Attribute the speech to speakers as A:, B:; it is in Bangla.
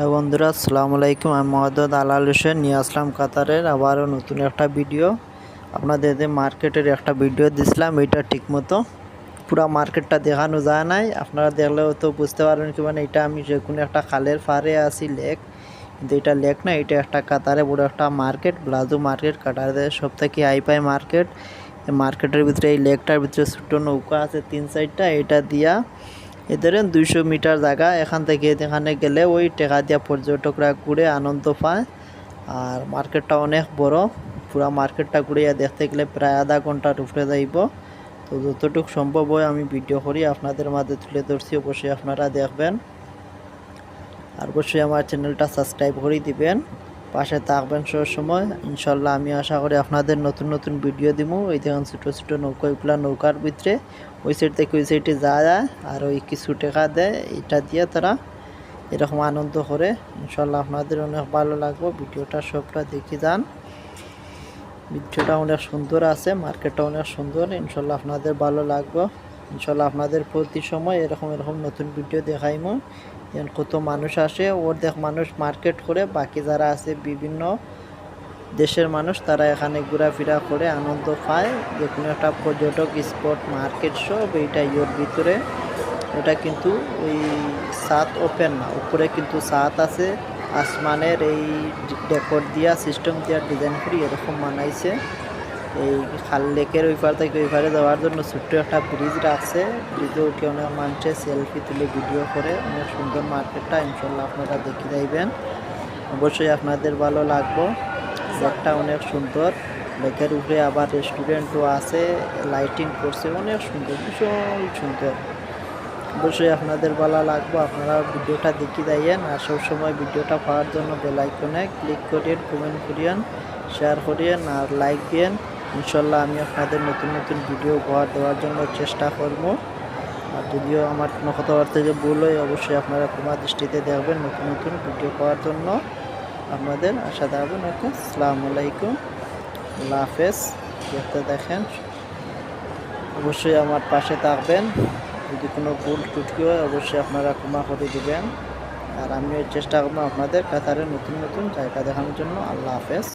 A: হ্যালো বন্ধুরা, আসসালামু আলাইকুম। আমি মহম্মদ আলাল হোসেন, নিয়ে আসলাম কাতারের আবারও নতুন একটা ভিডিও। আপনাদের মার্কেটের একটা ভিডিও দিছিলাম, এটা ঠিকমতো পুরো মার্কেটটা দেখানো যায় নাই। আপনারা দেখলেও তো বুঝতে পারবেন কি মানে এটা আমি যে কোনো একটা খালের পাড়ে আছি, লেক। কিন্তু এটা লেক না, এটা একটা কাতারে বড় একটা মার্কেট ব্লাজু মার্কেট, কাতারের সব থেকে হাইফাই মার্কেট। মার্কেটের ভিতরে, এই লেকটার ভিতরে ছোট্ট নৌকা আছে তিন সাইডটা এটা দিয়া এ ধরেন দুইশো মিটার জায়গা এখান থেকে এখানে গেলে ওই টেকা দিয়া পর্যটকরা ঘুরে আনন্দ পায়। আর মার্কেটটা অনেক বড়, পুরো মার্কেটটা ঘুরিয়ে দেখতে গেলে প্রায় আধা ঘণ্টার উপরে যাইব। তো যতটুকু সম্ভব হয় আমি ভিডিও করি, আপনাদের মাঝে তুলে ধরছি, অবশ্যই আপনারা দেখবেন। আর অবশ্যই আমার চ্যানেলটা সাবস্ক্রাইব করে দিবেন। পাশে থাকবেন সব সময়। ইনশাল্লাহ আমি আশা করি আপনাদের নতুন নতুন ভিডিও দিব ওই দেখুন ছোটো ছোটো নৌকা নৌকার ভিতরে। ওই সাইড থেকে ওই সাইডে যাওয়া যায় আর ওই কিছু টাকা দেয়। এটা দিয়ে তারা এরকম আনন্দ করে। ইনশাল্লাহ আপনাদের অনেক ভালো লাগবে। ভিডিওটা সবটা দেখে যান। ভিডিওটা অনেক সুন্দর আছে, মার্কেটটা অনেক সুন্দর। ইনশাল্লাহ আপনাদের ভালো লাগবে। ইনশাল্লাহ আপনাদের প্রতি সময় এরকম এরকম নতুন ভিডিও দেখাইমো। কত মানুষ আসে, অর্ধেক মানুষ মার্কেট করে, বাকি যারা আছে বিভিন্ন দেশের মানুষ, তারা এখানে ঘোরাফেরা করে আনন্দ পায়। যে কোনো একটা পর্যটক, স্পট, মার্কেট সব এইটা ইয়োর ভিতরে। এটা কিন্তু ওই সাত ওপেন না, উপরে কিন্তু সাত আছে। আসমানের এই ডেকোর দিয়া, সিস্টেম দিয়া ডিজাইন করি এরকম বানাইছে। এই খাল লেকের ওই পার থেকে ওই পারে যাওয়ার জন্য ছোট্ট একটা ব্রিজ আছে ব্রিজে উঠে অনেক মানুষে সেলফি তুলে ভিডিও করে। অনেক সুন্দর মার্কেটটা ইনশাল্লাহ আপনারা দেখে যাইবেন। অবশ্যই আপনাদের ভালো লাগবো। লেকটা অনেক সুন্দর। লেকের উপরে আবার রেস্টুরেন্টও আছে। লাইটিং করছে, অনেক সুন্দর, ভীষণ সুন্দর। অবশ্যই আপনাদের ভালো লাগবো। আপনারা ভিডিওটা দেখে যাইয়েন আর সবসময় ভিডিওটা পাওয়ার জন্য বেলাইকনে ক্লিক করিয়েন কমেন্ট করিয়েন শেয়ার করিয়েন আর লাইক দিয়েন। ইনশাল্লাহ আমি আপনাদের নতুন নতুন ভিডিও উপহার দেওয়ার জন্য চেষ্টা করব। আর যদিও আমার কোনো কথাবার্তা যে ভুল হয়, অবশ্যই আপনারা ক্ষমা দৃষ্টিতে দেখবেন নতুন নতুন ভিডিও পাওয়ার জন্য। আপনাদের আশা থাকবেন ওকে আসসালামু আলাইকুম। আল্লাহ হাফেজ। দেখতে দেখেন। অবশ্যই আমার পাশে থাকবেন। যদি কোনো ভুল টুটকি হয়, অবশ্যই আপনারা ক্ষমা করে দেবেন। আর আমিও চেষ্টা করব আপনাদের কাতারে নতুন নতুন জায়গা দেখানোর জন্য। আল্লাহ হাফেজ।